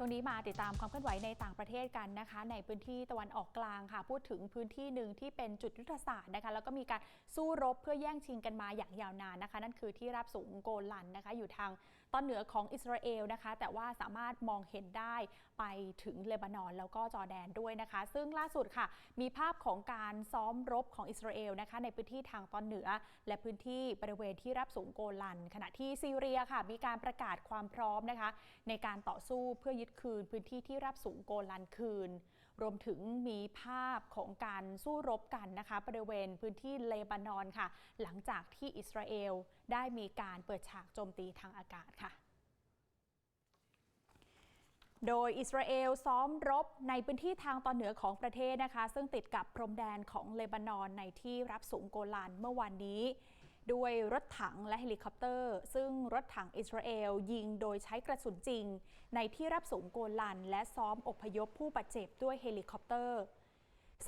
ช่วงนี้มาติดตามความเคลื่อนไหวในต่างประเทศกันนะคะ ในพื้นที่ตะวันออกกลางค่ะ พูดถึงพื้นที่หนึ่งที่เป็นจุดยุทธศาสตร์นะคะ แล้วก็มีการสู้รบเพื่อแย่งชิงกันมาอย่างยาวนานนะคะ นั่นคือที่ราบสูงโกลันนะคะ อยู่ทางตอนเหนือของอิสราเอลนะคะ แต่ว่าสามารถมองเห็นได้ไปถึงเลบานอนแล้วก็จอร์แดนด้วยนะคะ ซึ่งล่าสุดค่ะ มีภาพของการซ้อมรบของอิสราเอลนะคะ ในพื้นที่ทางตอนเหนือ และพื้นที่บริเวณที่ราบสูงโกลัน ขณะที่ซีเรียค่ะ มีการประกาศความพร้อมนะคะ ในการต่อสู้เพื่อยึดคืน พื้นที่ที่ราบสูงโกลันคืน รวมถึงมีภาพของการสู้รบกันนะคะบริเวณพื้นที่เลบานอนค่ะ หลังจากที่อิสราเอลได้มีการเปิดฉากโจมตีทางอากาศค่ะโดยอิสราเอลซ้อมรบในพื้นที่ทางตอนเหนือของประเทศนะคะ ซึ่งติดกับพรมแดนของเลบานอนในที่รับสูงโกลันเมื่อวานนี้ ด้วยรถถังและเฮลิคอปเตอร์ ซึ่งรถถังอิสราเอลยิงโดยใช้กระสุนจริง ในที่รับสูงโกลัน และซ้อมอพยพผู้บาดเจ็บด้วยเฮลิคอปเตอร์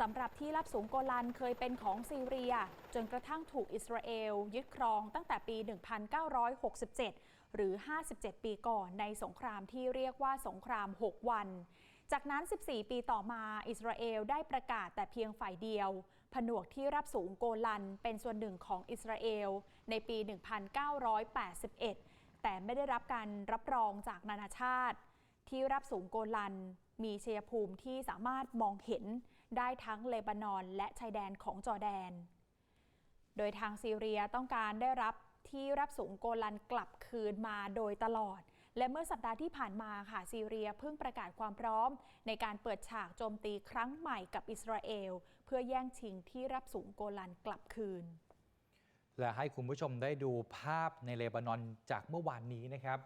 สำหรับที่รับสูงโกลันเคยเป็นของซีเรีย จนกระทั่งถูกอิสราเอลยึดครองตั้งแต่ปี 1967 หรือ 57 ปีก่อนในสงครามที่เรียกว่าสงคราม 6 วัน จากนั้น 14 ปีต่อมาอิสราเอลได้ประกาศแต่เพียงฝ่ายเดียว ผนวกที่รับสูงโกลันเป็นส่วนหนึ่งของอิสราเอลในปี 1981 แต่ไม่ได้รับการรับรองจากนานาชาติ ที่รับสูงโกลันมีชัยภูมิที่สามารถมองเห็นได้ทั้งเลบานอนและชายแดนของจอร์แดน โดยทางซีเรียต้องการได้รับที่รับสูงโกลันกลับคืนมาโดยตลอด และเมื่อสัปดาห์ที่ผ่านมาค่ะซีเรียเพิ่งประกาศความพร้อม ในการเปิดฉากโจมตีครั้งใหม่กับอิสราเอล เพื่อแย่งชิงที่รับสูงโกลันกลับคืน และให้คุณผู้ชมได้ดูภาพในเลบานอนจากเมื่อวานนี้นะครับ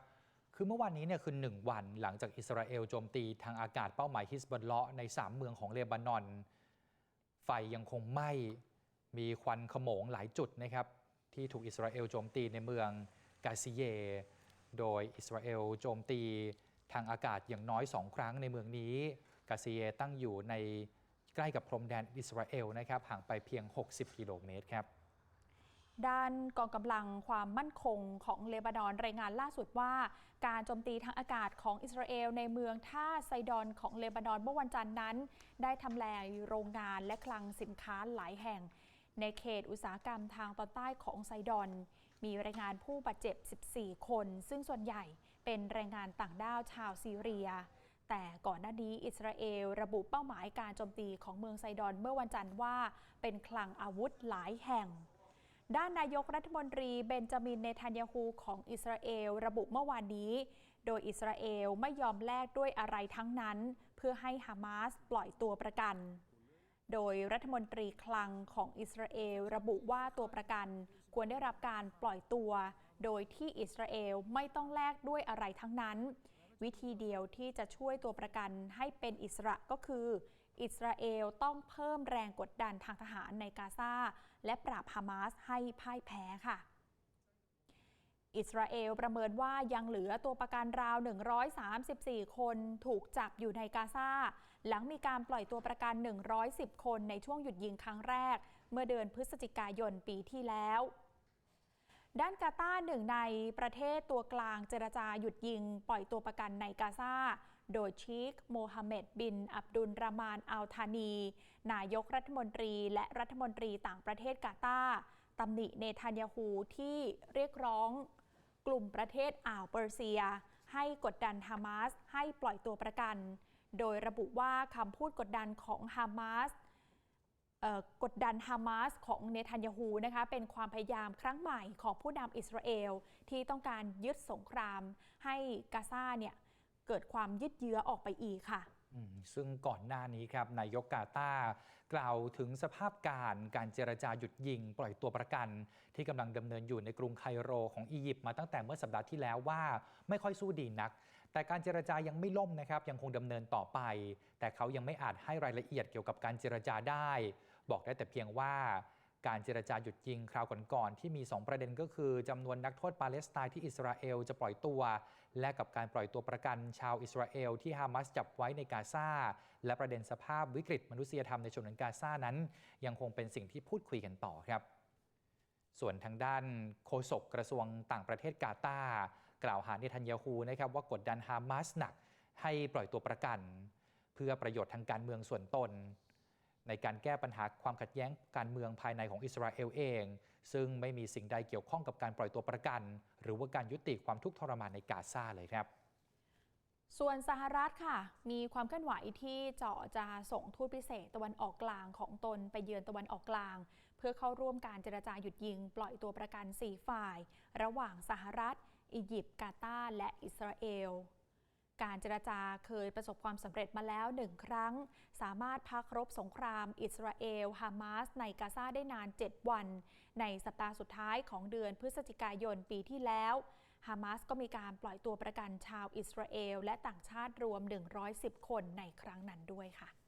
คือเมื่อวานนี้เนี่ยคือ1วันหลังจากอิสราเอลโจมตีทางอากาศเป้าหมายฮิสบอลเลาะใน 3 เมืองของเลบานอน ไฟยังคงไหม้มีควันขโมงหลายจุดนะครับที่ถูกอิสราเอลโจมตีในเมืองกาซิเย โดยอิสราเอลโจมตีทางอากาศอย่างน้อย 2 ครั้งในเมืองนี้ กาซิเยตั้งอยู่ในใกล้กับพรมแดนอิสราเอลนะครับห่างไปเพียง 60 กิโลเมตรครับด้านกองกำลังความมั่นคงของเลบานอนรายงานล่าสุดว่า การโจมตีทางอากาศของอิสราเอลในเมืองท่าไซดอนของเลบานอนเมื่อวันจันทร์นั้น ได้ทำลายโรงงานและคลังสินค้าหลายแห่ง ในเขตอุตสาหกรรมทางตอนใต้ของไซดอน มีรายงานผู้บาดเจ็บ 14 คน ซึ่งส่วนใหญ่เป็นแรงงานต่างด้าวชาวซีเรีย แต่ก่อนหน้านี้อิสราเอลระบุเป้าหมายการโจมตีของเมืองไซดอนเมื่อวันจันทร์ว่า เป็นคลังอาวุธหลายแห่งด้านนายกรัฐมนตรีเบนจามินเนทันยาฮูของอิสราเอลระบุเมื่อวานนี้ โดยอิสราเอลไม่ยอมแลกด้วยอะไรทั้งนั้น เพื่อให้ฮามาสปล่อยตัวประกัน โดยรัฐมนตรีคลังของอิสราเอลระบุว่าตัวประกันควรได้รับการปล่อยตัว โดยที่อิสราเอลไม่ต้องแลกด้วยอะไรทั้งนั้น วิธีเดียวที่จะช่วยตัวประกันให้เป็นอิสระก็คือ อิสราเอลต้องเพิ่มแรงกดดันทางทหารในกาซาและปราบฮามาสให้พ่ายแพ้ค่ะ อิสราเอลประเมินว่ายังเหลือตัวประกันราว 134 คนถูกจับอยู่ในกาซาหลังมีการปล่อยตัวประกัน 110 คนในช่วงหยุดยิงครั้งแรก เมื่อเดือนพฤศจิกายนปีที่แล้วด้านกาตาร์หนึ่งในประเทศตัวกลางเจรจาหยุดยิงปล่อยตัวประกันในกาซาโดยชีคโมฮัมเหม็ดบิน อับดุลรามานอัลธานี นายกรัฐมนตรีและรัฐมนตรีต่างประเทศกาตาร์ตำหนิเนทันยาฮูที่เรียกร้อง กลุ่มประเทศอ่าวเปอร์เซีย ให้กดดันฮามาสให้ปล่อยตัวประกัน โดยระบุว่าคำพูดกดดันของฮามาสกดดันฮามาสของเนทันยาฮูนะคะเป็นความพยายามครั้งใหม่ของผู้นำอิสราเอล ที่ต้องการยึดสงคราม ให้กาซาเนี่ยเกิดความยืดเยื้อออกไปอีกค่ะ ซึ่งก่อนหน้านี้ครับนายกกาตากล่าวถึงสภาพการการเจรจาหยุดยิง ปล่อยตัวประกัน ที่กำลังดำเนินอยู่ในกรุงไคโรของอียิปต์มาตั้งแต่เมื่อสัปดาห์ที่แล้วว่าไม่ค่อยสู้ดีนัก แต่การเจรจายังไม่ล่มนะครับยังคงดำเนินต่อไป แต่เขายังไม่อาจให้รายละเอียดเกี่ยวกับการเจรจาได้ บอกได้แต่เพียงว่า การเจรจาหยุดยิงคราวก่อนๆที่มี 2 ประเด็นก็คือจำนวนนักโทษปาเลสไตน์ที่อิสราเอลจะปล่อยตัว และกับการปล่อยตัวประกันชาวอิสราเอลที่ฮามาสจับไว้ในกาซาและประเด็นสภาพวิกฤตมนุษยธรรมในชนวนกาซานั้น ยังคงเป็นสิ่งที่พูดคุยกันต่อครับ ส่วนทางด้านโฆษกกระทรวงต่างประเทศกาตากล่าวหาเนทันยาฮูนะครับว่ากดดันฮามาสหนักให้ปล่อยตัวประกัน เพื่อประโยชน์ทางการเมืองส่วนตน ในการแก้ปัญหาความขัดแย้งการเมืองภายในของอิสราเอลเอง ซึ่งไม่มีสิ่งใดเกี่ยวข้องกับการปล่อยตัวประกัน หรือว่าการยุติความทุกข์ทรมานในกาซาเลยครับ ส่วนสหรัฐค่ะ มีความเคลื่อนไหวที่เจาะจะส่งทูตพิเศษตะวันออกกลางของตนไปเยือนตะวันออกกลาง เพื่อเข้าร่วมการเจรจาหยุดยิง ปล่อยตัวประกัน4ฝ่าย ระหว่างสหรัฐ อียิปต์กาตาร์และอิสราเอล การเจรจาเคยประสบความสำเร็จมาแล้วหนึ่งครั้ง สามารถพักรบสงครามอิสราเอล ฮามาส ในกาซาได้นาน 7 วัน ในสัปดาห์สุดท้ายของเดือนพฤศจิกายนปีที่แล้ว ฮามาสก็มีการปล่อยตัวประกันชาวอิสราเอล และต่างชาติรวม 110 คนในครั้งนั้นด้วยค่ะ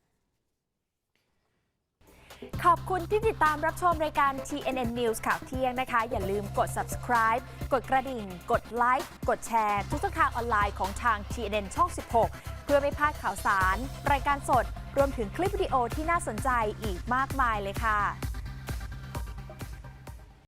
ขอบคุณที่ติดตามรับชมรายการ TNN News ข่าวเที่ยงนะคะ อย่าลืมกด subscribe กดกระดิ่ง กดไลค์กดแชร์ทุกช่องทางออนไลน์ของทาง TNN ช่อง 16 เพื่อไม่พลาดข่าวสาร รายการสด รวมถึงคลิปวิดีโอที่น่าสนใจอีกมากมายเลยค่ะ